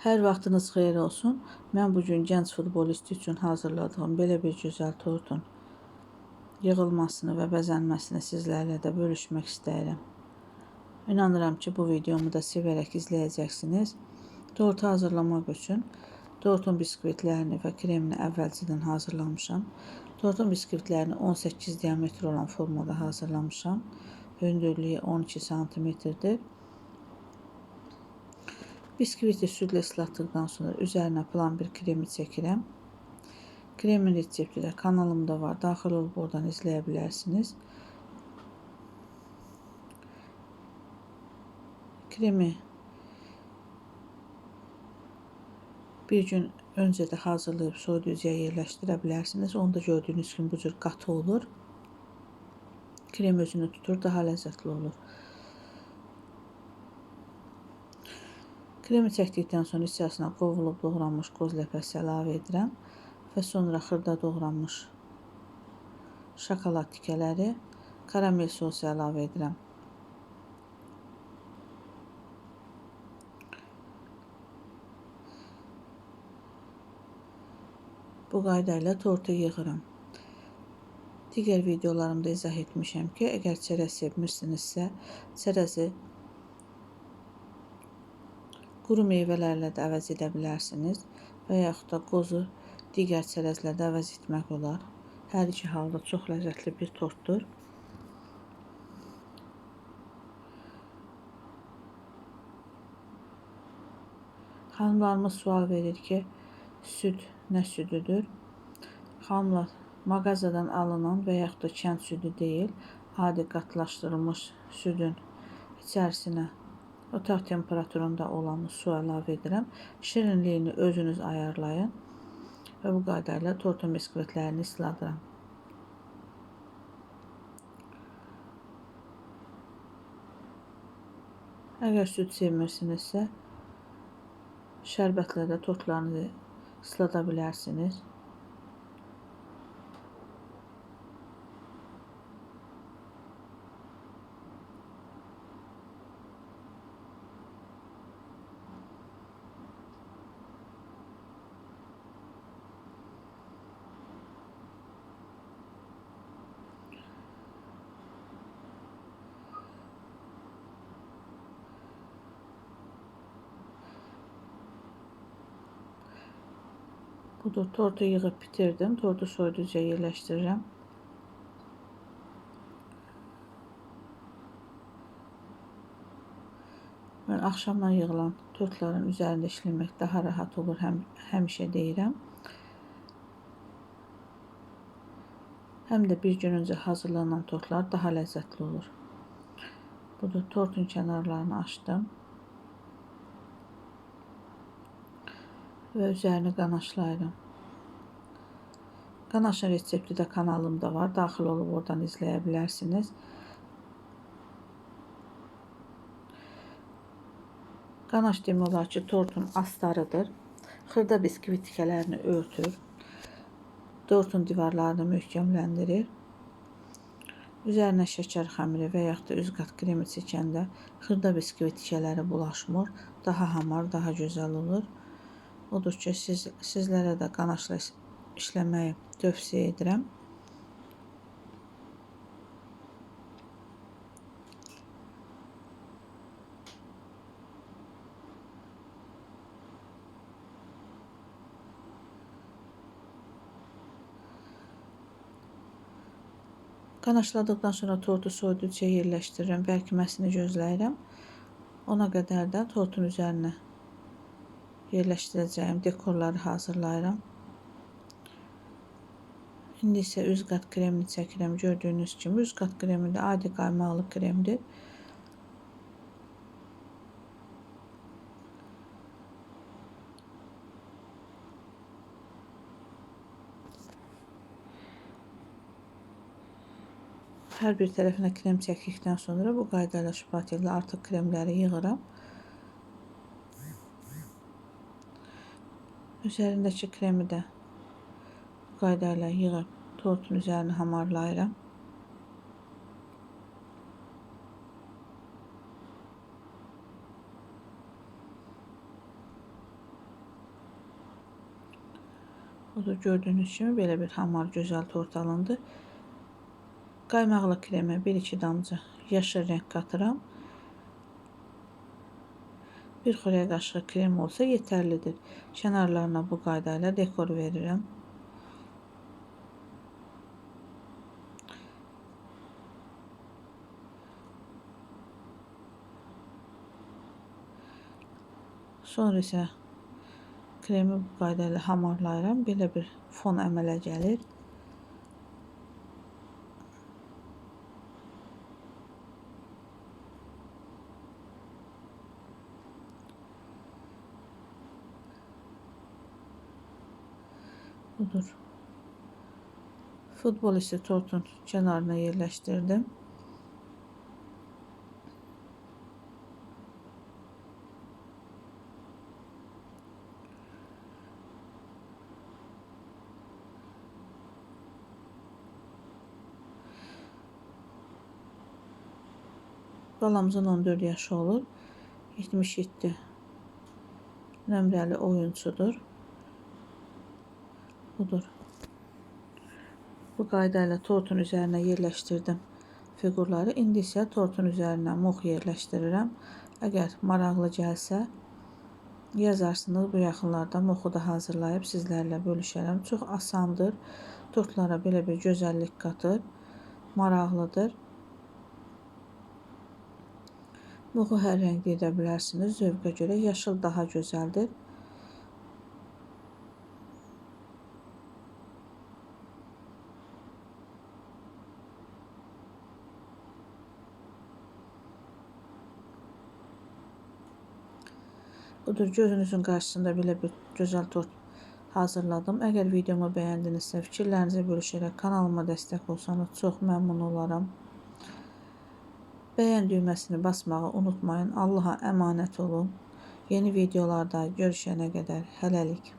Hər vaxtınız xeyir olsun. Mən bu gün gənc futbolist üçün hazırladığım belə bir gözəl tortun yığılmasını və bəzənməsini sizlərlə də bölüşmək istəyirəm. İnanıram ki, bu videomu da sevərək izləyəcəksiniz. Tortu hazırlamaq üçün tortun biskvitlərini və kremini əvvəlcədən hazırlamışam. Tortun biskvitlərini 18 diametr olan formada hazırlamışam. Hündürlüyü 12 santimetrdir. Bisküviti sütle ıslattıktan sonra üzerine plan bir kremi çəkirəm. Kremin resepti de kanalımda var. Daxil olub oradan izləyə bilərsiniz. Kremi bir gün öncə də hazırlayıb soyuducuya yerləşdirə bilərsiniz. Onu da gördüyünüz kimi bu cür qatı olur. Krem özünü tutur, daha lezzetli olur. Kremi çəkdikdən sonra içərisinə qovulub doğranmış qoz ləpəsi əlavə edirəm və sonra xırda doğranmış şokolad tikələri, karamel sosu əlavə edirəm. Bu qayda ilə tortu yığıram. Digər videolarımda izah etmişəm ki, əgər çərəz sevmirsinizsə, çərəzi Quru meyvələrlə də əvəz edə bilərsiniz və yaxud da qozu digər çərəzlə də əvəz etmək olar. Hər iki halda çox ləzzətli bir tortdur. Xanımlarımız sual verir ki, süd nə südüdür? Xanımlar, mağazadan alınan və yaxud da kənd südü deyil, adi qatlaşdırılmış südün içərisinə Otaq temperaturunda olan su əlavə edirəm. Şirinliyini özünüz ayarlayın və bu qayda ilə tortun biskvitlərini isladıram. Əgər süd sevmirsinizsə, şərbətlə də tortlarınızı ıslada bilərsiniz. Budur, tortu yığıb bitirdim. Tortu soyuducuya yerləşdirirəm. Mən axşamdan yığılan tortların üzərində işləmək daha rahat olur, həm həmişə deyirəm. Həm də bir gün öncə hazırlanan tortlar daha ləzzətli olur. Budur, tortun kənarlarını açdım. Ve üzerine qanaşlayıram. Qanaşın resepti də kanalımda var. Daxil olub oradan izləyə bilərsiniz. Qanaş olar ki, tortun astarıdır. Xırda biskvit tikələrini örtür. Tortun divarlarını möhkəmləndirir. Üzərinə şəkər xəmiri və yaxud da kremi çəkəndə xırda biskvit tikələri bulaşmır. Daha hamar, daha gözəl olur. Odur ki, siz, sizlərə də qanaşla işləməyi tövsiyə edirəm. Qanaşladıqdan sonra tortu soyuducuya yerləşdirirəm. Bərkiməsini gözləyirəm. Ona qədər də tortun üzərinə yerləşdirəcəyim dekorları hazırlayıram. İndi isə üz qat kremini çəkirəm. Gördüyünüz kimi üz qat kremi də adi qaymaqlı kremdir. Hər bir tərəfinə krem çəkdikdən sonra bu qayda ilə şpatellə artıq kremləri yığıram. Üzərindəki kremi də bu qayda ilə yığıb tortun üzərini hamarlayıram. Burada gördüyünüz kimi belə bir hamar gözəl tort alındı. Qaymaqlı kremə 1-2 damcı yaşıl rəng qatıram. Bir xörək qaşığı krem olsa yeterlidir. Kənarlarına bu qaydayla dekor verirəm. Sonra isə kremi bu qaydayla hamarlayıram. Belə bir fon əmələ gəlir. Budur. Futbolisti tortun kenarına yerleştirdim. Balamızın 14 yaşı olur. 77 nömrəli oyuncudur. Budur. Bu qaydayla tortun üzerine yerleştirdim figurları. İndi isə tortun üzerine mux yerləşdirirəm. Əgər maraqlı gəlsə yazarsınız. Bu yaxınlarda muxu da hazırlayıb sizlərlə bölüşərəm. Çox asandır. Tortlara belə bir gözəllik qatır. Maraqlıdır. Muxu hər rəngdə edə bilərsiniz. Zövqə görə yaşıl daha gözəldir. Budur gözünüzün qarşısında belə bir gözəl tort hazırladım. Əgər videomu bəyəndinizsə fikirlərinizi bölüşərək kanalıma dəstək olsanız çox məmnun olaram. Bəyən düyməsini basmağı unutmayın. Allaha əmanət olun. Yeni videolarda görüşənə qədər hələlik.